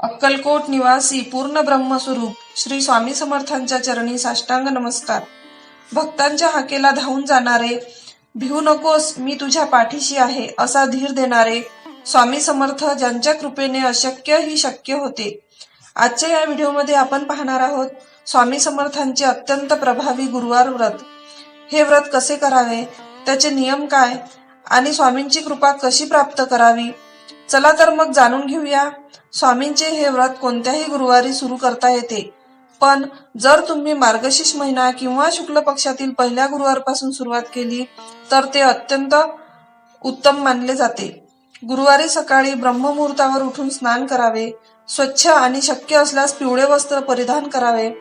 अक्कलकोट निवासी पूर्ण ब्रह्मस्वरूप श्री स्वामी समर्थांच्या चरणी साष्टांग नमस्कार. भक्तांच्या हाकेला धावून जाणारे भिवू नकोस मी तुझ्या पाठीशी आहे असा धीर देणारे स्वामी समर्थ ज्यांच्या कृपेने अशक्य ही शक्य होते. आजच्या या व्हिडिओमध्ये आपण पाहणार आहोत स्वामी समर्थांचे अत्यंत प्रभावी गुरुवार व्रत. हे व्रत कसे करावे त्याचे नियम काय आणि स्वामींची कृपा कशी प्राप्त करावी चला तर मग जाणून घेऊया. स्वामींचे हे व्रत कोणत्याही गुरुवारी सुरू करता येते. पण जर तुम्ही मार्गशीर्ष महिना किंवा शुक्ल पक्षातील पहिल्या गुरुवारपासून सुरुवात केली तर ते अत्यंत उत्तम मानले जाते. गुरुवारी सकाळी ब्रह्ममुहूर्तावर उठून स्नान करावे स्वच्छ आणि शक्य असल्यास पिवळे वस्त्र परिधान करावे.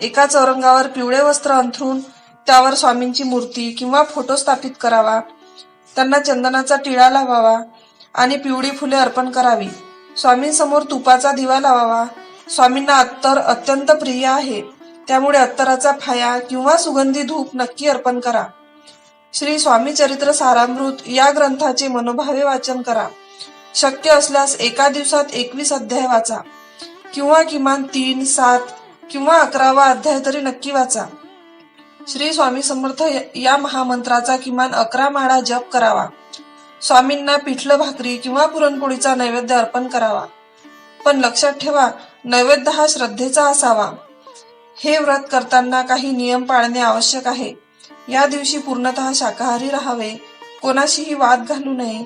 एका चौरंगावर पिवळे वस्त्र अंथरून त्यावर स्वामींची मूर्ती किंवा फोटो स्थापित करावा. त्यांना चंदनाचा टिळा लावावा. आणि पिवळी फुले अर्पण करावी. स्वामींसमोर तुपाचा दिवा लावावा. स्वामींना अत्तर अत्यंत प्रिय आहे. त्यामुळे अत्तराचा फाया किंवा सुगंधी धूप नक्की अर्पण करा. श्री स्वामी चरित्र सारामृत या ग्रंथाचे मनोभावे वाचन करा. शक्य असल्यास एका दिवसात एकवीस अध्याय वाचा. किंवा किमान तीन सात किंवा अकरावा अध्याय तरी नक्की वाचा. श्री स्वामी समर्थ या महामंत्राचा किमान अकरा माळा जप करावा. स्वामींना पिठलं भाकरी किंवा पुरणपोळीचा नैवेद्य अर्पण करावा. पण लक्षात ठेवा नैवेद्य हा श्रद्धेचा असावा. हे व्रत करताना काही नियम पाळणे आवश्यक आहे. या दिवशी पूर्णतः शाकाहारी राहावे कोणाशीही वाद घालू नये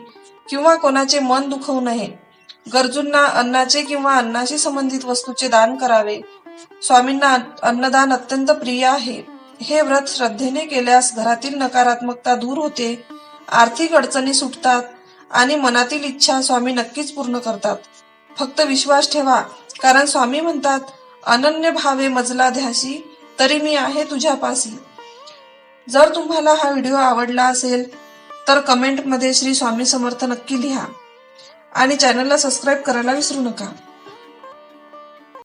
किंवा कोणाचे मन दुखवू नये. गरजूंना अन्नाचे किंवा अन्नाशी संबंधित वस्तूचे दान करावे. स्वामींना अन्नदान अत्यंत प्रिय आहे. हे व्रत श्रद्धेने केल्यास घरातील नकारात्मकता दूर होते आर्थिक अडचणी सुटतात आणि मनातील इच्छा स्वामी नक्कीच पूर्ण करतात. फक्त विश्वास ठेवा कारण स्वामी म्हणतात अनन्य भावे मजला ध्यासी तरी मी आहे तुझ्यापासी. जर तुम्हाला हा व्हिडिओ आवडला असेल तर कमेंटमध्ये श्री स्वामी समर्थ नक्की लिहा. आणि चॅनलला सबस्क्राईब करायला विसरू नका.